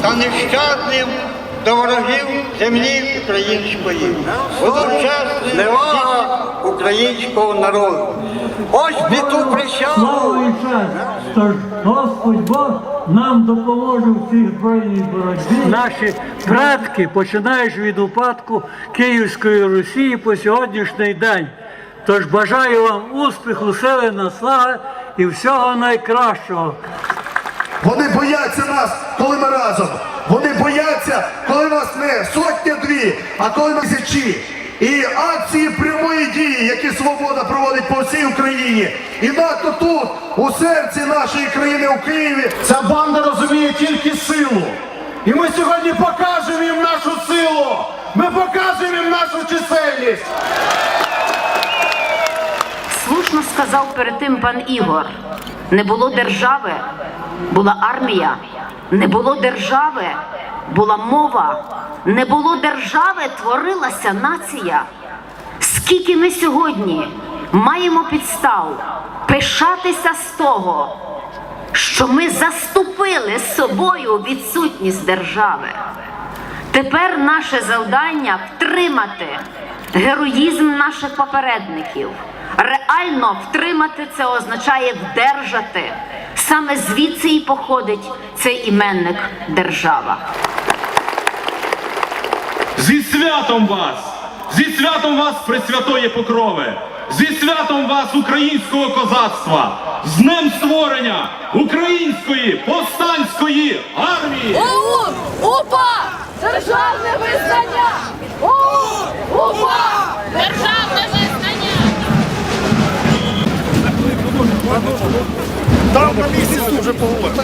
та нещадним до ворогів землі української, водночас невага українського народу. Ось ми ту присягу. Тож Господь Бог нам допоможе в цій збройній боротьбі. Наші предки, починаючи від упадку Київської Росії по сьогоднішній день. Тож бажаю вам успіху, сили, наслаги і всього найкращого. Вони бояться нас, коли ми разом. Вони бояться, коли нас не сотня дві, а коли ми тисячі. І акції прямої дії, які свобода проводить по всій Україні. І НАТО тут, у серці нашої країни, у Києві. Ця банда розуміє тільки силу. І ми сьогодні покажемо їм нашу силу. Ми покажемо їм нашу чисельність. Слушно сказав перед тим пан Ігор. Не було держави, була армія, не було держави, була мова, не було держави, творилася нація. Скільки ми сьогодні маємо підстав пишатися з того, що ми заступили з собою відсутність держави. Тепер наше завдання втримати героїзм наших попередників. Реально втримати це означає вдержати. Саме звідси і походить цей іменник держава. Зі святом вас! Зі святом вас, Пресвятої Покрови! Зі святом вас, українського козацтва! З днем створення української повстанської армії! ОУН! УПА! Державне визнання! ОУН! УПА! Державне визнання! Там на місці дуже поговоримо.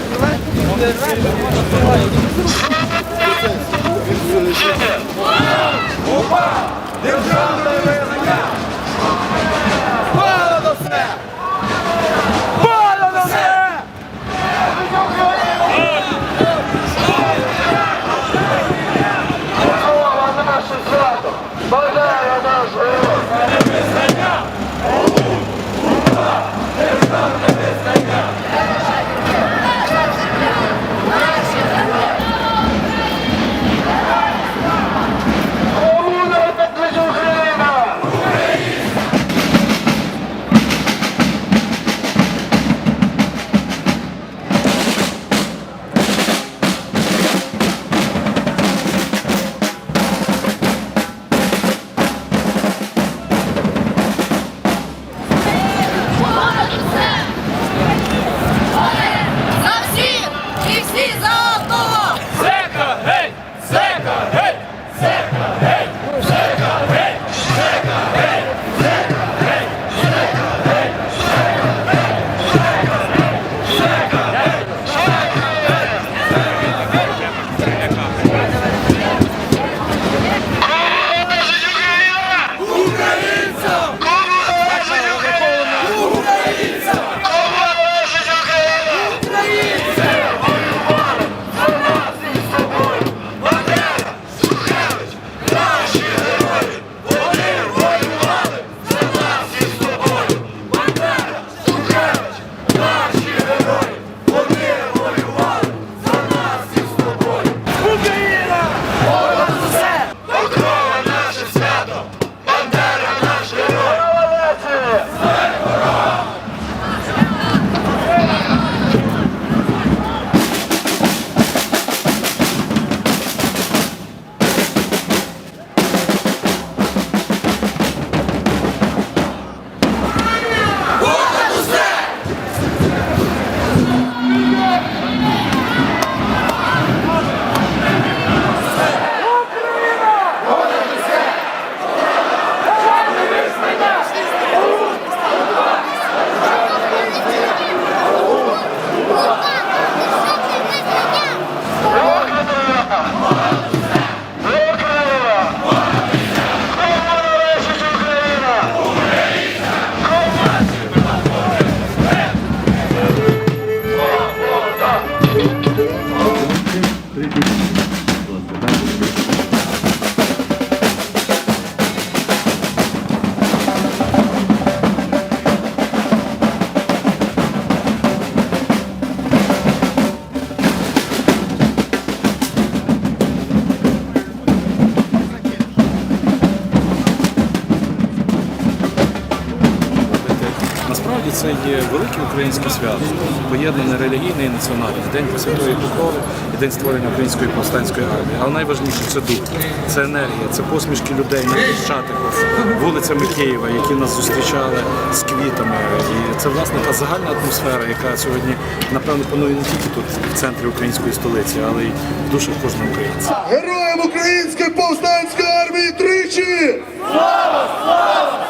주시는 오빠 냉장고에 це є велике українське свято, поєднане релігійне і національне. День Пресвятої Покрови і день створення української повстанської армії. Але найважливіше це дух, це енергія, це посмішки людей на Хрещатику, вулицями Києва, які нас зустрічали з квітами. І це власне та загальна атмосфера, яка сьогодні напевно панує не тільки тут в центрі української столиці, але й в душах кожного українця. Героям української повстанської армії тричі! Слава! Слава!